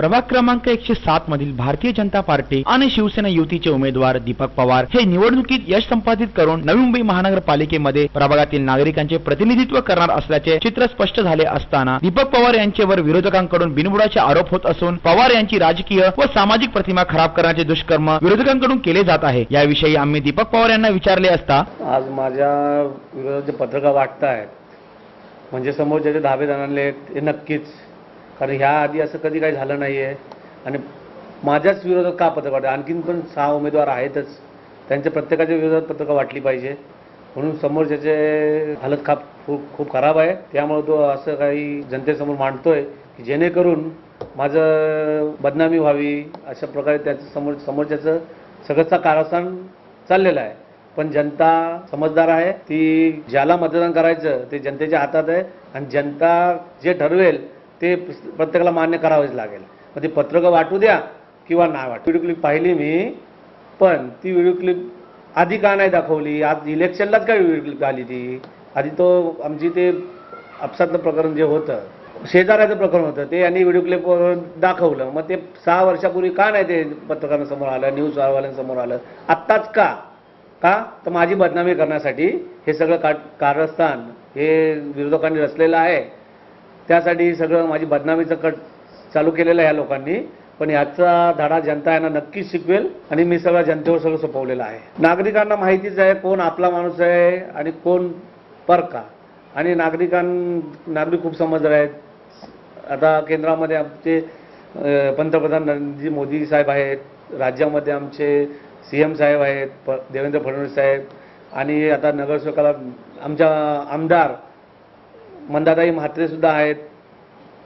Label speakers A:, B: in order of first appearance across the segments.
A: प्रभाग क्रमांक एकशे सात मधील भारतीय जनता पार्टी आणि शिवसेना युतीचे उमेदवार दीपक पवार हे निवडणुकीत यश संपादित करून नवी मुंबई महानगरपालिकेमध्ये प्रभागातील नागरिकांचे प्रतिनिधित्व करणार असल्याचे चित्र स्पष्ट झाले असताना दीपक पवार यांच्यावर विरोधकांकडून बिनबुडाचे आरोप होत असून पवार यांची राजकीय व सामाजिक प्रतिमा खराब करण्याचे दुष्कर्म विरोधकांकडून केले जात आहे. याविषयी आम्ही दीपक पवार यांना विचारले असता
B: आज माझ्या विरोधात जे पत्रकार वाटत आहेत म्हणजे समोर ज्याचे धाबे जाणले ते नक्कीच कारण ह्या आधी असं कधी काही झालं नाही आहे आणि माझ्याच विरोधात का पत्रक वाटतं आणखीन पण सहा उमेदवार आहेतच. त्यांच्या प्रत्येकाच्या विरोधात पत्रकं वाटली पाहिजे. म्हणून समोर ज्याचे हालत खाप खूप खूप खराब आहे. त्यामुळे तो असं काही जनतेसमोर मांडतोय की जेणेकरून माझं बदनामी व्हावी अशा प्रकारे त्याचं समोर समोरच्याचं सगळंचा कारस्थान चाललेलं आहे. पण जनता समजदार आहे. ती ज्याला मतदान करायचं ते जनतेच्या हातात आहे. आणि जनता जे ठरवेल ते प्रत्येकाला मान्य करावेच लागेल. मग ती पत्रकं वाटू द्या किंवा नाही वाटू. व्हिडिओ क्लिप पाहिली मी पण ती व्हिडिओ क्लिप आधी का नाही दाखवली? आज इलेक्शनलाच काय व्हिडिओ क्लिप आली ती? आधी तो आमची ते अपसातलं प्रकरण जे होतं शेजाऱ्याचं प्रकरण होतं ते यांनी व्हिडिओ क्लिप दाखवलं. मग ते सहा वर्षापूर्वी का नाही ते पत्रकारांसमोर आलं न्यूज वाल्यांसमोर आलं? आत्ताच का? का? तर माझी बदनामी करण्यासाठी हे सगळं का कारस्थान हे विरोधकांनी रचलेलं आहे. त्यासाठी सगळं माझी बदनामीचं कट चालू केलेलं आहे या लोकांनी. पण याचा धडा जनता यांना नक्कीच शिकवेल आणि मी सगळ्या जनतेवर सगळं सोपवलेलं आहे. नागरिकांना माहितीच आहे कोण आपला माणूस आहे आणि कोण परका. आणि नागरिकां नागरिक खूप समजदार आहेत. आता केंद्रामध्ये आमचे पंतप्रधान नरेंद्रजी मोदी साहेब आहेत. राज्यामध्ये आमचे सी एम साहेब आहेत देवेंद्र फडणवीस साहेब. आणि आता नगरसेवकाला आमच्या आमदार मंदाताई म्हात्रेसुद्धा आहेत.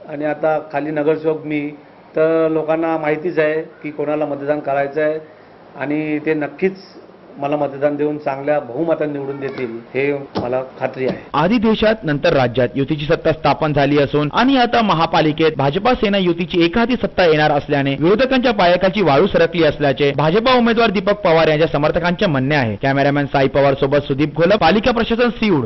B: आणि आता खाली नगरसेवक मी. तर लोकांना माहितीच आहे की कोणाला मतदान करायचं आहे. आणि ते नक्कीच मला मतदान देऊन चांगल्या बहुमतात निवडून देतील हे मला खात्री आहे.
A: आधी देशात नंतर राज्यात युतीची सत्ता स्थापन झाली असून आणि आता महापालिकेत भाजपा सेना युतीची एखादी सत्ता येणार असल्याने विरोधकांच्या पायकाची वाळू सरकली असल्याचे भाजपा उमेदवार दीपक पवार यांच्या समर्थकांचे म्हणणे आहे. कॅमेरामॅन साई पवार सोबत सुदीप घोलप पालिका प्रशासन सिऊड.